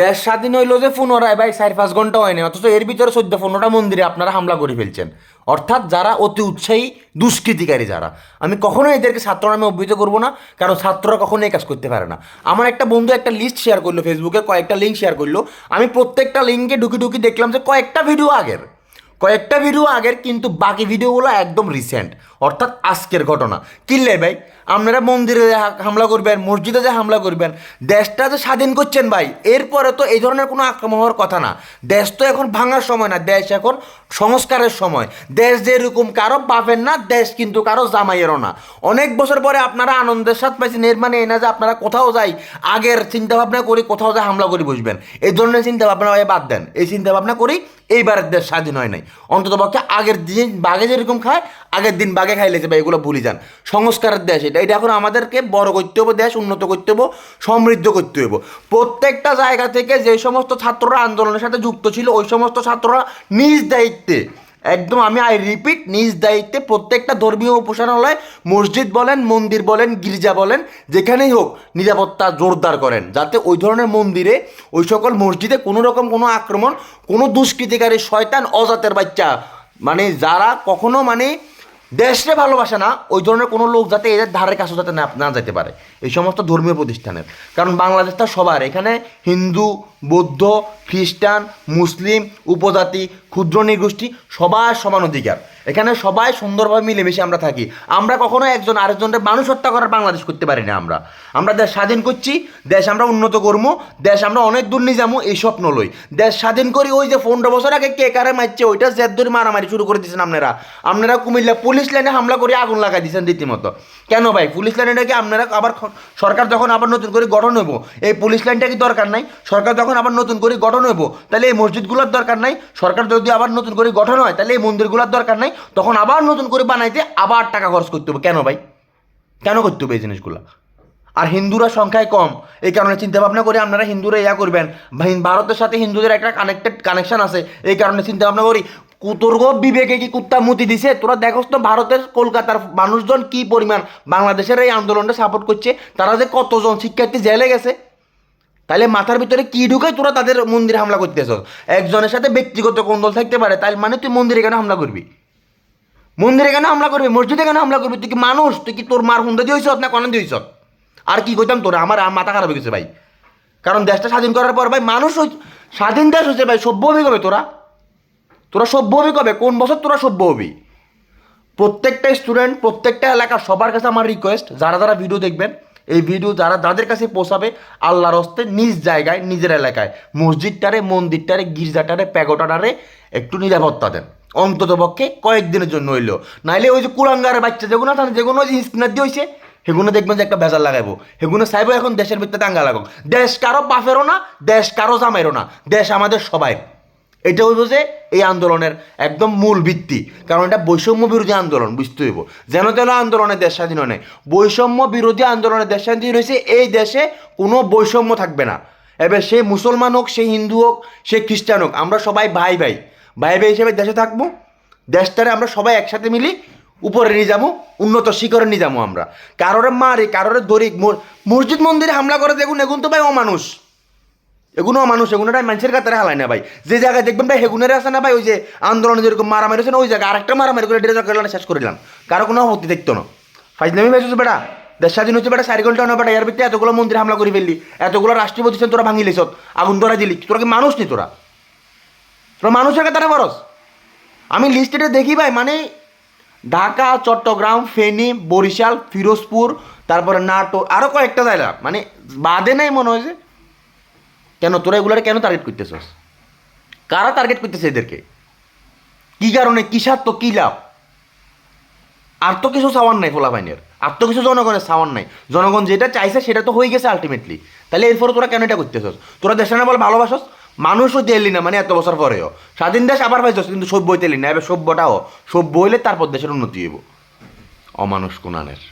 দেশ স্বাধীন হইল যে পুনরায় ভাই চার পাঁচ ঘণ্টা হয়নি অথচ এর ভিতরে চোদ্দ পনেরোটা মন্দিরে আপনারা হামলা করে ফেলছেন। অর্থাৎ যারা অতি উৎসাহী, দুষ্কৃতিকারী যারা। আমি কখনোই এদেরকে ছাত্র নামে অভিহিত করব না, কারণ ছাত্ররা কখনোই এই কাজ করতে পারে না। আমার একটা বন্ধু একটা লিস্ট শেয়ার করল ফেসবুকে কয়েকটা লিঙ্ক শেয়ার করল। আমি প্রত্যেকটা লিঙ্কে ঢুকি ঢুকি দেখলাম যে কয়েকটা ভিডিও আগের। কয়েকটা ভিডিও আগের, কিন্তু বাকি ভিডিওগুলো একদম রিসেন্ট অর্থাৎ আজকের ঘটনা। কিনলে ভাই? আপনারা মন্দিরে হামলা করবেন, মসজিদে যে হামলা করবেন, দেশটা যে স্বাধীন করছেন ভাই, এরপরে তো এই ধরনের কোনো আক্রমণ হওয়ার কথা না। দেশ তো এখন ভাঙার সময় না, দেশ এখন সংস্কারের সময়। দেশ যেরকম কারও বাপের না, দেশ কিন্তু কারও জামাইয়েরও না। অনেক বছর পরে আপনারা আনন্দের সাথে পাইছেন, এর মানে এই না যে আপনারা কোথাও যাই, আগের চিন্তা ভাবনা করি কোথাও যাই হামলা করে বসবেন। এই ধরনের চিন্তা ভাবনা ভাই বাদ দেন। এই চিন্তা ভাবনা করি এইবারের দেশ স্বাধীন হয় নাই। অন্তত পক্ষে আগের দিন বাঘে যেরকম খায়, আগের দিন বাঘে খাইলেছে ভাই, এগুলো ভুলে যান। সংস্কারের দেশ এটা এটা এখন আমাদেরকে বড় করতে হবে দেশ উন্নত করতে হবে সমৃদ্ধ করতে হবে প্রত্যেকটা জায়গা থেকে যে সমস্ত ছাত্ররা আন্দোলনের সাথে যুক্ত ছিল, ওই সমস্ত ছাত্ররা নিজ দায়িত্বে, একদম আমি আই রিপিট নিজ দায়িত্বে প্রত্যেকটা ধর্মীয় উপাসনালয়, মসজিদ বলেন, মন্দির বলেন, গির্জা বলেন, যেখানেই হোক নিরাপত্তা জোরদার করেন, যাতে ওই ধরনের মন্দিরে, ওই সকল মসজিদে কোনো রকম কোনো আক্রমণ, কোনো দুষ্কৃতিকারী শয়তান, অজাতের বাচ্চা মানে যারা কখনো মানে দেশকে ভালোবাসে না, ওই ধরনের কোনো লোক যাতে এদের ধারে কাছে যাতে না না যেতে পারে। এই সমস্ত ধর্মীয় প্রতিষ্ঠানের। কারণ বাংলাদেশটা সবার, এখানে হিন্দু, বৌদ্ধ, খ্রিস্টান, মুসলিম, উপজাতি, ক্ষুদ্র, নৃগোষ্ঠী সবার সমান অধিকার। এখানে সবাই সুন্দরভাবে মিলেমিশে আমরা থাকি। আমরা কখনো একজন আরেকজনের মানুষ হত্যা করার বাংলাদেশ করতে পারি না আমরা। আমরা দেশ স্বাধীন করছি, দেশ আমরা উন্নত করব দেশ আমরা অনেক দূর নিয়ে যাব এই স্বপ্ন লই। দেশ স্বাধীন করি, ওই যে পনেরো বছর আগে কে কারে মারছে, ওইটা জেদ ধরে মারামারি শুরু করে দিয়েছেন আপনারা। আপনারা কুমিল্লা পুলিশ লাইনে হামলা করে আগুন লাগাই দিয়েছেন রীতিমতো। কেন ভাই? পুলিশ লাইনটা কি আপনারা আবার সরকার যখন আবার নতুন করে গঠন হইব, এই পুলিশ লাইনটা কি দরকার নাই? সরকার যখন আবার নতুন করে গঠন হইব, তাহলে এই মসজিদগুলোর দরকার নাই? সরকার যদি আবার নতুন করে গঠন হয়, তাহলে এই মন্দিরগুলোর দরকার নাই? তখন আবার নতুন করে বানাইতে আবার টাকা খরচ করতে হবে। কেন ভাই? কেন করতে হবে এই জিনিসগুলো? আর হিন্দুরা সংখ্যায় কম। এই কারণে চিন্তা ভাবনা করে আপনারা হিন্দুরা ইয়া করবেন। ভারতের সাথে হিন্দুদের একটা কানেক্টেড কানেকশন আছে। এই কারণে চিন্তা ভাবনা করি, কুতর্গ বিবেকে কি কুত্তা মুতি দিছে? তোরা দেখোস তো ভারতের কলকাতার মানুষজন কি পরিমাণ বাংলাদেশের এই আন্দোলনটা সাপোর্ট করছে? তারা যে কতজন শিক্ষার্থী জেলে গেছে? তাহলে মাথার ভিতরে কি ঢুকে তোরা তাদের মন্দিরে হামলা করতেছ একজনের সাথে ব্যক্তিগত কোন্দল থাকতে পারে তাই মানে তুই মন্দিরে কেন হামলা করবি? মন্দিরে কেন হামলা করবি? মসজিদে কেন হামলা করবি? তুই কি মানুষ? তুই কি তোর মার হুন্দা দিয়েছ না কনে দিয়েছ আর কি কইতাম তোরা? আমার মাথা খারাপ হয়ে গেছে ভাই। কারণ দেশটা স্বাধীন করার পর ভাই মানুষ স্বাধীন দেশ হয়েছে ভাই, সভ্য হবি কবে তোরা? তোরা সভ্য হবি কবে? কোন বছর তোরা সভ্য হবি? প্রত্যেকটা স্টুডেন্ট প্রত্যেকটা এলাকা সবার কাছে আমার রিকোয়েস্ট যারা যারা ভিডিও দেখবেন, এই ভিডিও যারা যাদের কাছে পৌঁছাবে, আল্লাহর হস্তে নিজ জায়গায়, নিজের এলাকায়, মসজিদটারে, মন্দিরটারে, গির্জাটারে প্যাগোটারে একটু নিরাপত্তা দেন। অন্তত পক্ষে কয়েকদিনের জন্য হইল। নাইলে ওই যে কুলাঙ্গারের বাচ্চা যেগুলো থাকে যেগুলো ওই যে স্কিনার দিয়ে হয়েছে সেগুলো দেখবেন যে একটা ভেজাল লাগাবো সেগুলো চাইব এখন দেশের ভিতরে দাঙ্গা লাগাবো দেশ কারও বাপেরও না, দেশ কারও জামাইরও না, দেশ আমাদের সবাই এটা হইব যে এই আন্দোলনের একদম মূল ভিত্তি। কারণ এটা বৈষম্য বিরোধী আন্দোলন, বুঝতে হইব। যেন তেন আন্দোলনে দেশ স্বাধীন হয় বৈষম্য বিরোধী আন্দোলনে দেশ স্বাধীন হয়েছে এই দেশে কোনো বৈষম্য থাকবে না। এবার সে মুসলমান হোক, সে হিন্দু হোক, সে খ্রিস্টান হোক, আমরা সবাই ভাই ভাই। ভাই হিসেবে দেশে থাকব, দেশটারে আমরা সবাই একসাথে মিলি উপরে নিয়ে যাব, উন্নত শিখরে নিয়ে যাব আমরা। কারোরে মারি, কারোরে ম- মসজিদ মন্দিরে হামলা করে দেখুন, এগুন তো ভাই অমানুষ। এগুলো মানুষ এগুলোটাই মানুষের কাতারে হালাই না ভাই। যে জায়গায় দেখবেন ভাই হেগুনের আছে না ভাই, ওই যে আন্দোলনে যেরকম মারামারি হচ্ছে না, ওই জায়গায় আরেকটা মারামারি করে ডেরে করলাম শেষ করিলাম কারও কোনো আপত্তি দেখতো না। ফাইজলামি ভাই বেটা, দেশ স্বাধীন হচ্ছে বেটা সাইকেলটা না বেটা, এর ভিতরে এতগুলো মন্দির হামলা করে ফেললি, এতগুলো রাষ্ট্রীয় প্রতিষ্ঠান তোরা ভাঙিলিস আগুন ধরা দিলি, তোরা কি মানুষ নি তোরা? মানুষের কাতারে বরস আমি লিস্টেটে দেখি ভাই মানে ঢাকা, চট্টগ্রাম, ফেনী, বরিশাল, ফিরোজপুর, তারপরে নাটোর আরও কয়েকটা জায়গা। মানে বাদে নাই মনে হয় যে কেন তোরা এগুলারে কেন টার্গেট করতেছস? কারা টার্গেট করতেছে এদেরকে? কি কারণে? কি স্বার্থ? কী লাভ? আর তো কিছু চাওয়ার নাই ফোলাফাইনের আর তো কিছু জনগণের চাওয়ার নাই। জনগণ যেটা চাইছে সেটা তো হয়ে গেছে আলটিমেটলি তাহলে এরপরে তোরা কেন এটা করতেছস? তোরা দেশের না বল ভালোবাসস? মানুষও তেলি না মানে এত বছর পরেও। স্বাধীন দেশ আবার পাইছস কিন্তু সভ্য তেলি না, এবার সভ্যটাও। সভ্য হইলে তারপর দেশের উন্নতি হইব। অমানুষ কোনানের